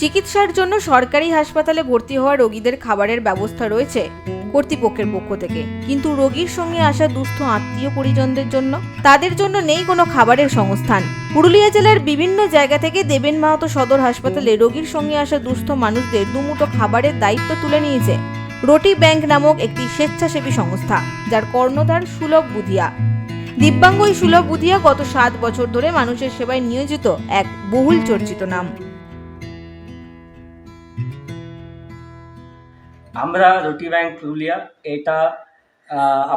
চিকিৎসার জন্য সরকারি হাসপাতালে ভর্তি হওয়া রোগীদের খাবারের ব্যবস্থা রয়েছে কর্তৃপক্ষের পক্ষ থেকে। কিন্তু রোগীর সঙ্গে আসা দুস্থ আত্মীয় পরিজনদের জন্য তাদের জন্য নেই কোনো খাবারের সংস্থান। পুরুলিয়া জেলার বিভিন্ন জায়গা থেকে দেবেন মাহাতো সদর হাসপাতালে রোগীর সঙ্গে আসা দুস্থ মানুষদের দুমুটো খাবারের দায়িত্ব তুলে নিয়েছে রোটি ব্যাংক নামক একটি স্বেচ্ছাসেবী সংস্থা, যার কর্ণধার সুলভ বুধিয়া। দিব্যাঙ্গ এই সুলভ বুধিয়া গত সাত বছর ধরে মানুষের সেবায় নিয়োজিত এক বহুল চর্চিত নাম। আমরা রুটি ব্যাংক পুরুলিয়া, এটা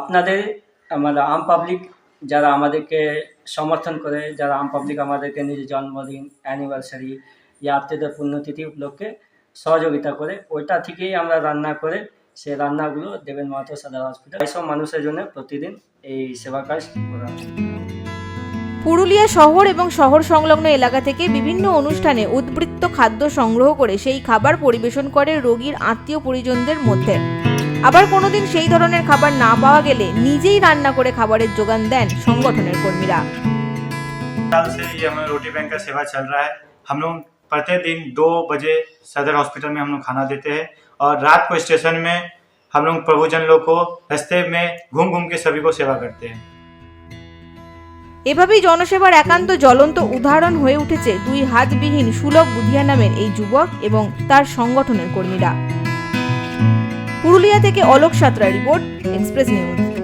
আপনাদের মানে আম পাবলিক যারা আমাদেরকে সমর্থন করে, যারা আম পাবলিক আমাদেরকে নিজের জন্মদিন অ্যানিভার্সারি ইয়া আত্মীয়দের পুণ্যতিথি উপলক্ষে সহযোগিতা করে, ওইটা থেকেই আমরা রান্না করে, সেই রান্নাগুলো দেবেন মাহাতো সদর হসপিটাল এইসব মানুষের জন্য প্রতিদিন এই সেবা কাজ করা। পুরুলিয়া শহর এবং শহর সংলগ্ন এলাকা থেকে বিভিন্ন অনুষ্ঠানে উদ্বৃত্ত খাদ্য সংগ্রহ করে সেই খাবার পরিবেশন করে রোগীর আত্মীয় পরিজনদের মধ্যে আবার কোনোদিন সেই ধরনের খাবার না পাওয়া গেলে নিজেই রান্না করে খাবারের যোগান দেন সংগঠনের কর্মীরা साल से ये हमें रोटी बैंक का सेवा चल रहा है हम लोग प्रतिदिन दो बजे सदर हॉस्पिटल में हम लोग खाना देते हैं और रात को स्टेशन में हम लोग प्रभुजन लोग को रास्ते में घूम घूम के सभी को सेवा करते हैं এভাবেই জনসেবার একান্ত জ্বলন্ত উদাহরণ হয়ে উঠেছে দুই হাতবিহীন সুলভ বুধিয়া নামের এই যুবক এবং তার সংগঠনের কর্মীরা। পুরুলিয়া থেকে Alok Santra report, express news.